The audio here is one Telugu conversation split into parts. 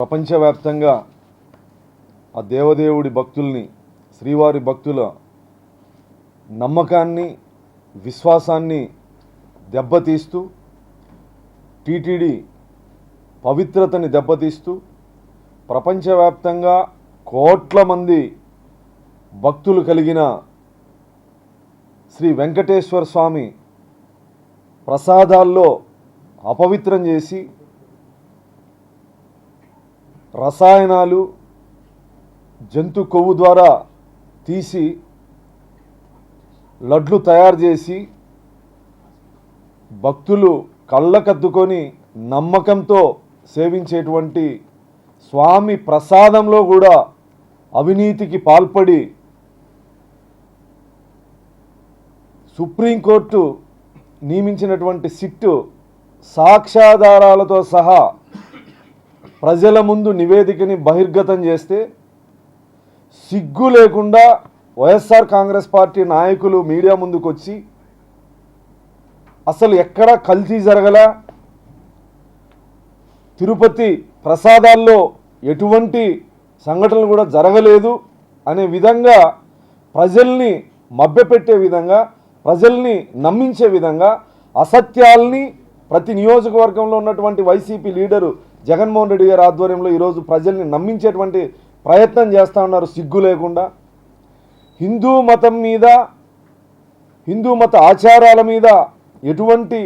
ప్రపంచవ్యాప్తంగా ఆ దేవదేవుడి భక్తుల్ని శ్రీవారి భక్తుల నమ్మకాన్ని విశ్వాసాన్ని దెబ్బతీస్తూ టీటీడీ పవిత్రతని దెబ్బతీస్తూ ప్రపంచవ్యాప్తంగా కోట్ల మంది భక్తులు కలిగిన శ్రీ వెంకటేశ్వర స్వామి ప్రసాదాల్లో అపవిత్రం చేసి రసాయనాలు జంతు కొవ్వు ద్వారా తీసి లడ్లు తయారు చేసి భక్తులు కళ్ళకద్దుకొని నమ్మకంతో సేవించేటువంటి స్వామి ప్రసాదంలో కూడా అవినీతికి పాల్పడి సుప్రీంకోర్టు నియమించినటువంటి సిట్టు సాక్ష్యాధారాలతో సహా ప్రజల ముందు నివేదికని బహిర్గతం చేస్తే సిగ్గు లేకుండా వైఎస్ఆర్ కాంగ్రెస్ పార్టీ నాయకులు మీడియా ముందుకు వచ్చి అసలు ఎక్కడ కల్తీ జరగల? తిరుపతి ప్రసాదాల్లో ఎటువంటి సంఘటనలు కూడా జరగలేదు అనే విధంగా ప్రజల్ని మభ్యపెట్టే విధంగా ప్రజల్ని నమ్మించే విధంగా అసత్యాల్ని ప్రతి నియోజకవర్గంలో ఉన్నటువంటి వైసీపీ లీడరు జగన్మోహన్ రెడ్డి గారి ఆధ్వర్యంలో ఈరోజు ప్రజల్ని నమ్మించేటువంటి ప్రయత్నం చేస్తూ ఉన్నారు సిగ్గు లేకుండా. హిందూ మతం మీద హిందూ మత ఆచారాల మీద ఎటువంటి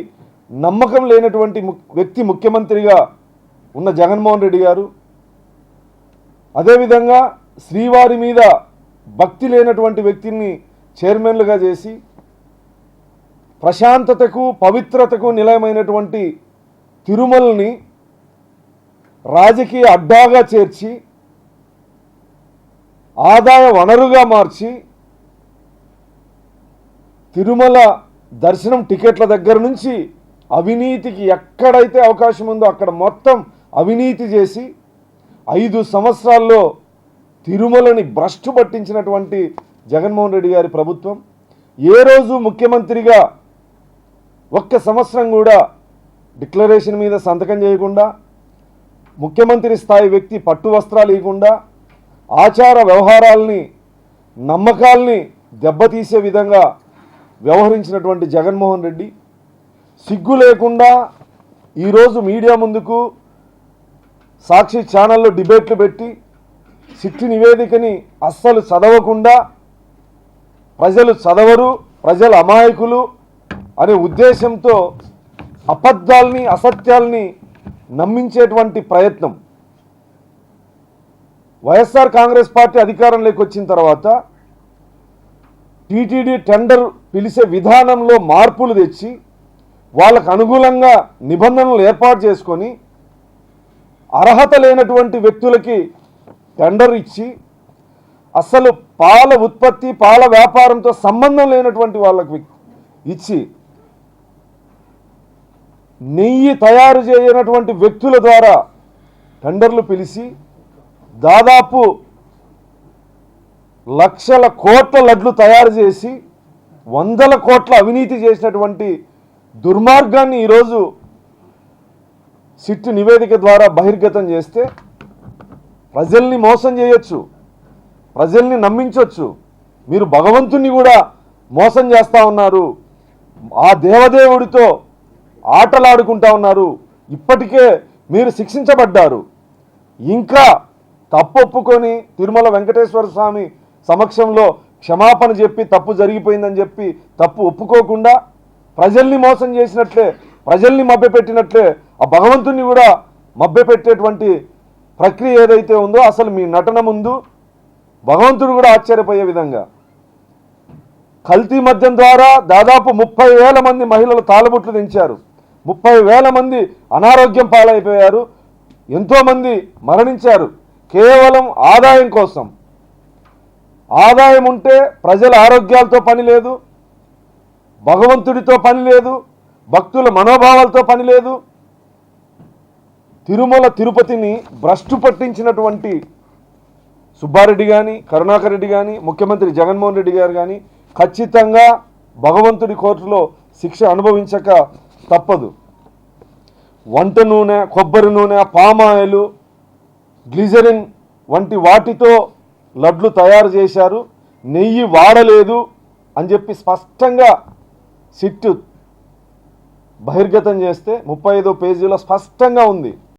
నమ్మకం లేనటువంటి ము- వ్యక్తి ముఖ్యమంత్రిగా ఉన్న జగన్మోహన్ రెడ్డి గారు అదేవిధంగా శ్రీవారి మీద భక్తి లేనటువంటి వ్యక్తిని చైర్మన్లుగా చేసి ప్రశాంతతకు పవిత్రతకు నిలయమైనటువంటి తిరుమలని రాజకీయ అడ్డాగా చేర్చి ఆదాయ వనరుగా మార్చి తిరుమల దర్శనం టికెట్ల దగ్గర నుంచి అవినీతికి ఎక్కడైతే అవకాశం ఉందో అక్కడ మొత్తం అవినీతి చేసి ఐదు సంవత్సరాల్లో తిరుమలని భ్రష్టు పట్టించినటువంటి జగన్మోహన్ రెడ్డి గారి ప్రభుత్వం ఏ రోజు ముఖ్యమంత్రిగా ఒక్క సంవత్సరం కూడా డిక్లరేషన్ మీద సంతకం చేయకుండా ముఖ్యమంత్రి స్థాయి వ్యక్తి పట్టు వస్త్రాలు ఇవ్వకుండా ఆచార వ్యవహారాల్ని నమ్మకాల్ని దెబ్బతీసే విధంగా వ్యవహరించినటువంటి జగన్మోహన్ రెడ్డి. సిగ్గు లేకుండా ఈరోజు మీడియా ముందుకు సాక్షి ఛానల్లో డిబేట్లు పెట్టి సిట్టి నివేదికని అస్సలు చదవకుండా ప్రజలు చదవరు ప్రజలు అమాయకులు అనే ఉద్దేశంతో అబద్ధాల్ని అసత్యాల్ని నమ్మించేటువంటి ప్రయత్నం. వైఎస్ఆర్ కాంగ్రెస్ పార్టీ అధికారంలోకి వచ్చిన తర్వాత టీటీడీ టెండర్ పిలిచే విధానంలో మార్పులు తెచ్చి వాళ్ళకు అనుకూలంగా నిబంధనలు ఏర్పాటు చేసుకొని అర్హత లేనటువంటి వ్యక్తులకి టెండర్ ఇచ్చి అసలు పాల ఉత్పత్తి పాల వ్యాపారంతో సంబంధం లేనటువంటి వాళ్ళకి ఇచ్చి నెయ్యి తయారు చేయనటువంటి వ్యక్తుల ద్వారా టెండర్లు పిలిచి దాదాపు లక్షల కోట్ల లడ్లు తయారు చేసి వందల కోట్ల అవినీతి చేసినటువంటి దుర్మార్గాన్ని ఈరోజు సిట్టు నివేదిక ద్వారా బహిర్గతం చేస్తే ప్రజల్ని మోసం చేయొచ్చు ప్రజల్ని నమ్మించవచ్చు మీరు భగవంతుని కూడా మోసం చేస్తూ ఉన్నారు. ఆ దేవదేవుడితో ఆటలాడుకుంటా ఉన్నారు. ఇప్పటికే మీరు శిక్షించబడ్డారు. ఇంకా తప్పు ఒప్పుకొని తిరుమల వెంకటేశ్వర స్వామి సమక్షంలో క్షమాపణ చెప్పి తప్పు జరిగిపోయిందని చెప్పి తప్పు ఒప్పుకోకుండా ప్రజల్ని మోసం చేసినట్లే ప్రజల్ని మభ్యపెట్టినట్లే ఆ భగవంతుని కూడా మభ్యపెట్టేటువంటి ప్రక్రియ ఏదైతే ఉందో అసలు మీ నటన ముందు భగవంతుడు కూడా ఆశ్చర్యపోయే విధంగా. కల్తీ మద్యం ద్వారా దాదాపు ముప్పై వేల మంది మహిళలు తాళబుట్లు దించారు. ముప్పై వేల మంది అనారోగ్యం పాలైపోయారు. ఎంతోమంది మరణించారు. కేవలం ఆదాయం కోసం. ఆదాయం ఉంటే ప్రజల ఆరోగ్యాలతో పని లేదు. భగవంతుడితో పని లేదు. భక్తుల మనోభావాలతో పని లేదు. తిరుమల తిరుపతిని భ్రష్టు పట్టించినటువంటి సుబ్బారెడ్డి కానీ కరుణాకర్ రెడ్డి కానీ ముఖ్యమంత్రి జగన్మోహన్ రెడ్డి గారు కానీ ఖచ్చితంగా భగవంతుడి కోర్టులో శిక్ష అనుభవించక తప్పదు. వంట నూనె కొబ్బరి నూనె పామాయిలు గ్లిజరిన్ వంటి వాటితో లడ్లు తయారు చేశారు. నెయ్యి వాడలేదు అని చెప్పి స్పష్టంగా సిట్టు బహిర్గతం చేస్తే ముప్పై ఐదో పేజీలో స్పష్టంగా ఉంది.